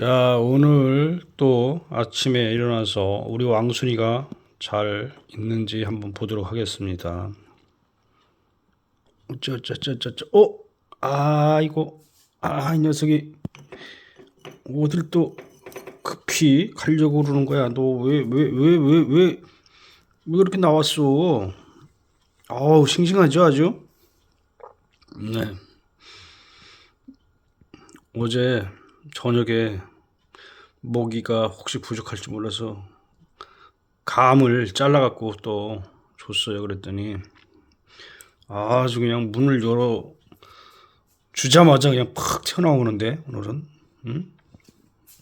자, 오늘 또 아침에 일어나서 우리 왕순이가 잘 있는지 한번 보도록 하겠습니다. 어쩌쩌쩌쩌쩌, 어? 아, 이거, 아, 이 녀석이 어딜 또 급히 가려고 그러는 거야. 너 왜, 왜, 왜, 왜, 왜, 왜 그렇게 나왔어? 아우, 싱싱하죠, 아주? 네. 어제 저녁에 먹이가 혹시 부족할지 몰라서 감을 잘라갖고 또 줬어요. 그랬더니 아주 그냥 문을 열어 주자마자 그냥 팍 튀어나오는데 오늘은 응?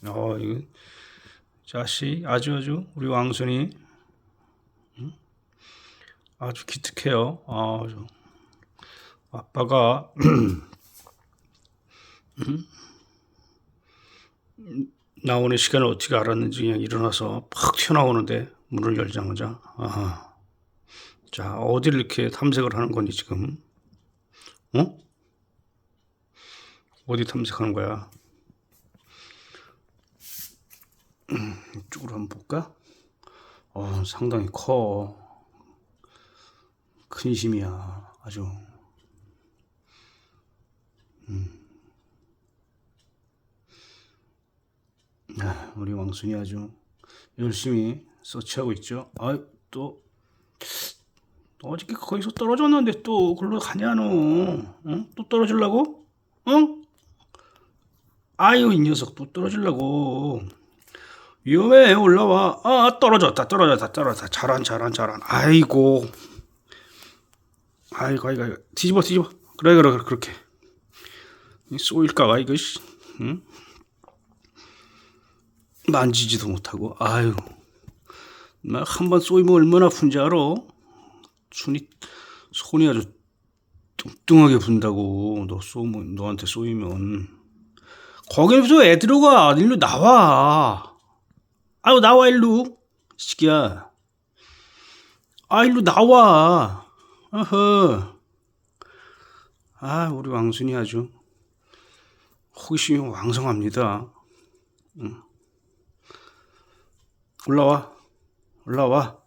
어 이거 자식 아주 아주 우리 왕순이 응? 아주 기특해요. 아주 아빠가 나오는 시간을 어떻게 알았는지 그냥 일어나서 팍 튀어나오는데 문을 열자마자 아하. 자 어디를 이렇게 탐색을 하는 거니 지금 어? 어디 탐색하는 거야 음, 이쪽으로 한번 볼까? 어 상당히 커 큰 심이야 아주 아, 우리 왕순이 아주 열심히 서치하고 있죠. 아, 또, 또 어저께 거기서 떨어졌는데 또 글로 가냐 너? 응? 또 떨어지려고? 응? 아유 이 녀석 또 떨어지려고. 위험해 올라와. 아 떨어졌다 떨어졌다 떨어졌다. 잘한 잘한 잘한. 아이고. 아이고 아이고 아이고. 뒤집어 뒤집어. 그래 그래 그래 그렇게. 쏘일까 봐 이거 씨. 응? 만지지도 못하고 아유. 나한번 쏘이면 얼마나 아픈지 알아? 손이 손이 아주 뚱뚱하게 분다고 너 쏘면 너한테 쏘이면. 거기서 애 들어가. 일로 나와. 아유 나와 일로. 시기야. 아 일로 나와. 어허. 아 우리 왕순이 아주 호기심이 왕성합니다 올라와. 올라와.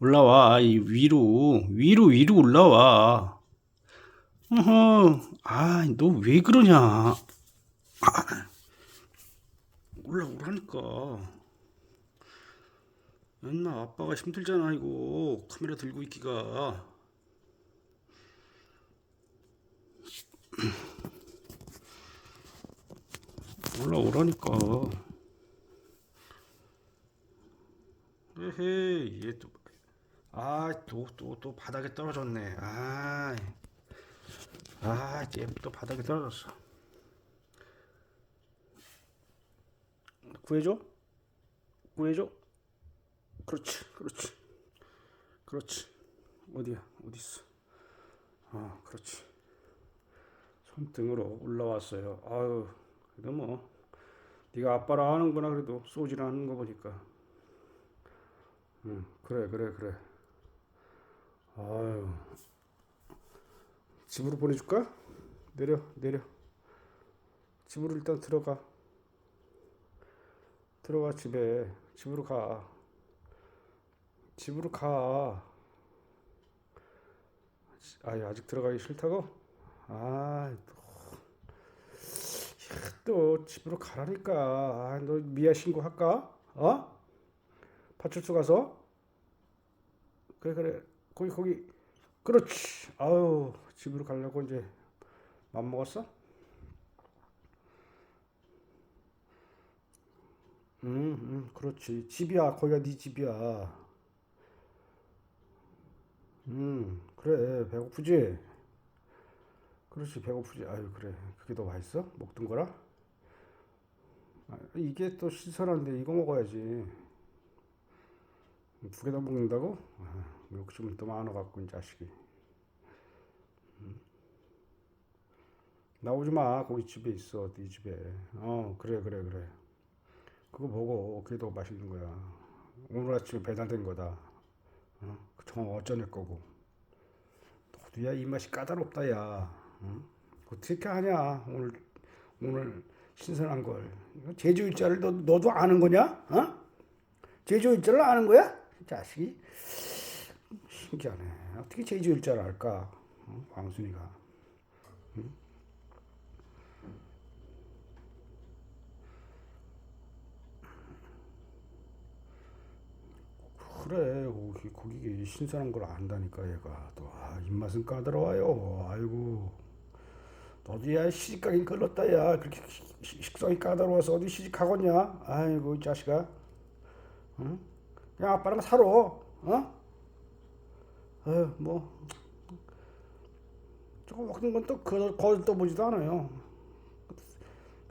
올라와. 이 위로. 위로, 위로 올라와. 어허. 아, 너 왜 그러냐. 아, 올라오라니까. 맨날 아빠가 힘들잖아, 이거. 카메라 들고 있기가. 올라오라니까. 에헤이 얘또 아, 또, 또, 또 바닥에 떨어졌네. 아, 아, 얘또 바닥에 떨어졌어. 구해줘? 구해줘? 그렇지, 그렇지, 그렇지. 어디야? 어디 있어? 아, 그렇지. 손등으로 올라왔어요. 아유, 그래도 뭐 네가 아빠라 하는구나 그래도 쏘질 않는 거 보니까. 응, 그래, 그래, 그래. 아유. 집으로 보내줄까? 내려, 내려. 집으로 일단 들어가. 들어가, 집에. 집으로 가. 집으로 가. 아, 아직 들어가기 싫다고? 아, 또, 또 집으로 가라니까. 아, 너 미아 신고할까? 어? 파출소 가서? 그래 그래. 거기 거기. 그렇지. 아유 집으로 가려고 이제 맘 먹었어? 음, 음 그렇지. 집이야. 거기가 네 집이야. 음 그래. 배고프지? 그렇지. 배고프지. 아유 그래. 그게 더 맛있어? 먹던 거라? 아, 이게 또 신선한데 이거 먹어야지 두 개 다 먹는다고? 아, 욕심은 또 많아갖고 이 자식이 음. 나오지 마 거기 집에 있어 네 집에 어 그래 그래 그래 그거 보고 그게 더 맛있는 거야 오늘 아침에 배달된 거다 어? 정 어쩌낼 거고 너도야 이 맛이 까다롭다 야 어? 어떻게 하냐 오늘 오늘 신선한 걸. 이거 제주 일자를 너, 너도 아는 거냐? 어? 제주 일자를 아는 거야? 이 자식이 신기하네. 어떻게 제주 일자를 알까? 어? 광순이가. 그래 고기 고기 신선한 걸 안다니까 얘가 또 아, 입맛은 까다로워요 아이고 너도 야 시집가긴 걸렀다 야 그렇게 시- 식성이 까다로워서 어디 시집가겠냐 아이고 이 자식아 응? 그냥 아빠랑 살아 어? 아유 뭐 조금 먹는 건또 거들 떠보지도 않아요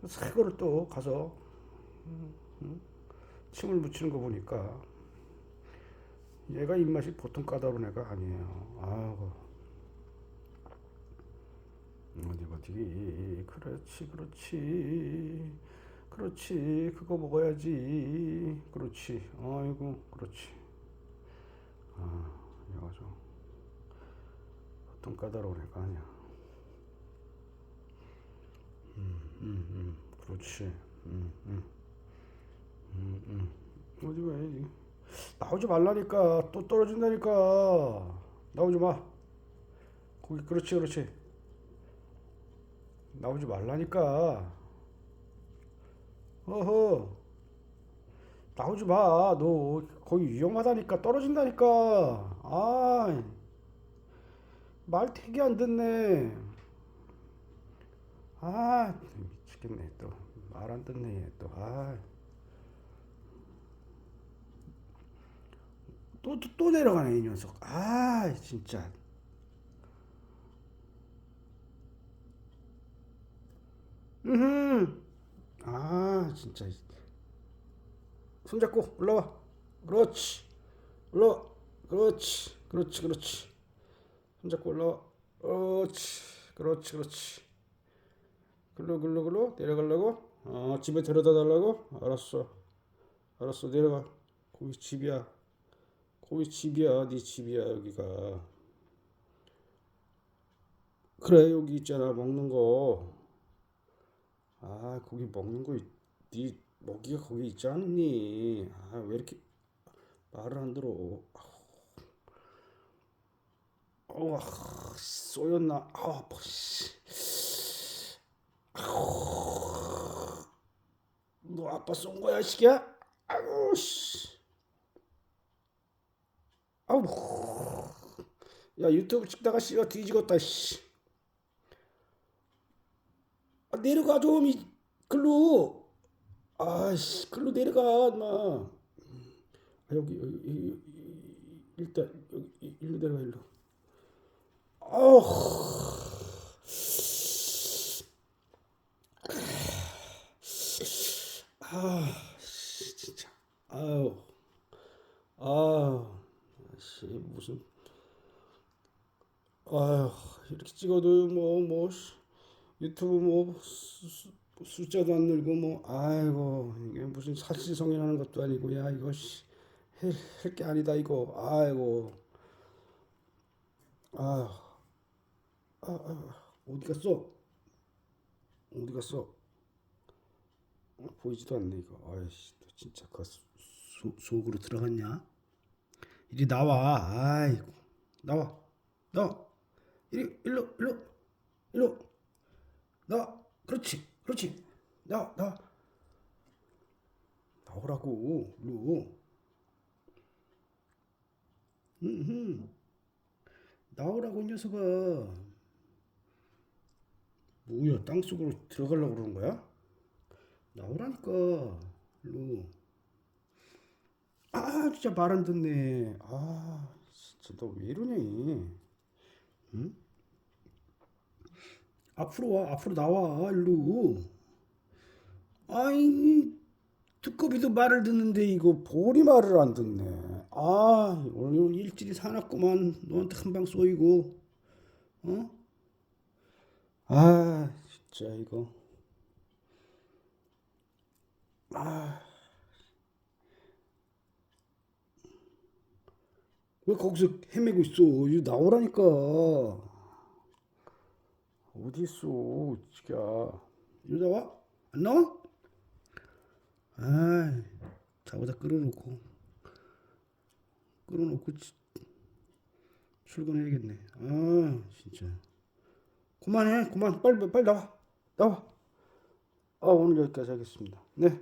새 거를 또 가서 응? 응? 침을 묻히는 거 보니까 얘가 입맛이 보통 까다로운 애가 아니에요. 아이고. 어디 버티기. 그렇지, 그렇지. 그렇지. 그거 먹어야지. 그렇지. 아이고, 그렇지. 아, 얘가 좀 보통 까다로운 애가 아니야. 음, 음, 음. 그렇지. 음, 음. 음, 음. 어디 왜? 나오지 말라니까 또 떨어진다니까 나오지 마 거기 그렇지 그렇지 나오지 말라니까 어허. 나오지 마 너 거기 위험하다니까 떨어진다니까. 아 말 되게 안 듣네. 아 미치겠네 또. 말 안 듣네 또 아 또, 또, 또 내려가네, 이 녀석. 아, 진짜. 음, 아, 진짜. 손잡고 올라와. 그렇지. 올라와. 그렇지. 그렇지, 그렇지. 손잡고 올라와. 그렇지. 그렇지, 그렇지. 글로, 글로, 글로. 내려가려고? 어, 집에 데려다 달라고? 알았어. 알았어, 내려가. 거기 집이야. 거기 집이야, 네 집이야 여기가. 그래 여기 있잖아 먹는 거. 아 거기 먹는 거, 네 먹이가 거기 있지 않니? 아 왜 이렇게 말을 안 들어? 어우 아, 쏘였나? 아 아파. 씨. 아우, 너 아빠 쏜 거야, 이 새끼야? 아우 씨. 아우 야 유튜브 찍다가 씨가 뒤지겠다 씨. 아, 내려가 좀 이, 글로. 아씨 글로 내려가 인마. 아, 여기, 여기, 여기, 일단 여기 일로 내려가 일로. 아우 아 씨, 진짜. 아우. 아우. 씨 무슨. 아휴 이렇게 찍어도 뭐뭐 유튜브 뭐 수, 수- 숫자도 안 늘고 뭐 아이고 이게 무슨 사실성이라는 것도 아니고 야 이거 할게 아니다 이거 아이고 아, 아, 아 어디 갔어 어디 갔어 어, 보이지도 않네 이거 아이씨 너 진짜 그 소, 소- 속으로 들어갔냐 이리 나와. 아이고. 나와. 나와. 이리 일로 일로 일로. 나와. 그렇지. 그렇지. 나와. 나와. 나오라고. 일로. 음. 나오라고 이 녀석아. 뭐야? 땅속으로 들어가려고 그러는 거야? 나오라니까. 일로. 아 진짜 말 안 듣네 아 진짜 너 왜 이러니 응? 앞으로 와 앞으로 나와 일로 아이 두꺼비도 말을 듣는데 이거 볼이 말을 안 듣네 아 오늘 일질이 사납구만 너한테 한 방 쏘이고 어? 아 진짜 이거 아 왜 거기서 헤매고 있어? 이리 나오라니까. 있어, 지가. 이리 나와. 안 나와? 아, 자보다 끌어놓고 끌어놓고 치- 출근해야겠네. 아, 진짜. 그만해, 그만, 빨리 빨리 나와, 나와. 아, 오늘 여기까지 하겠습니다. 네.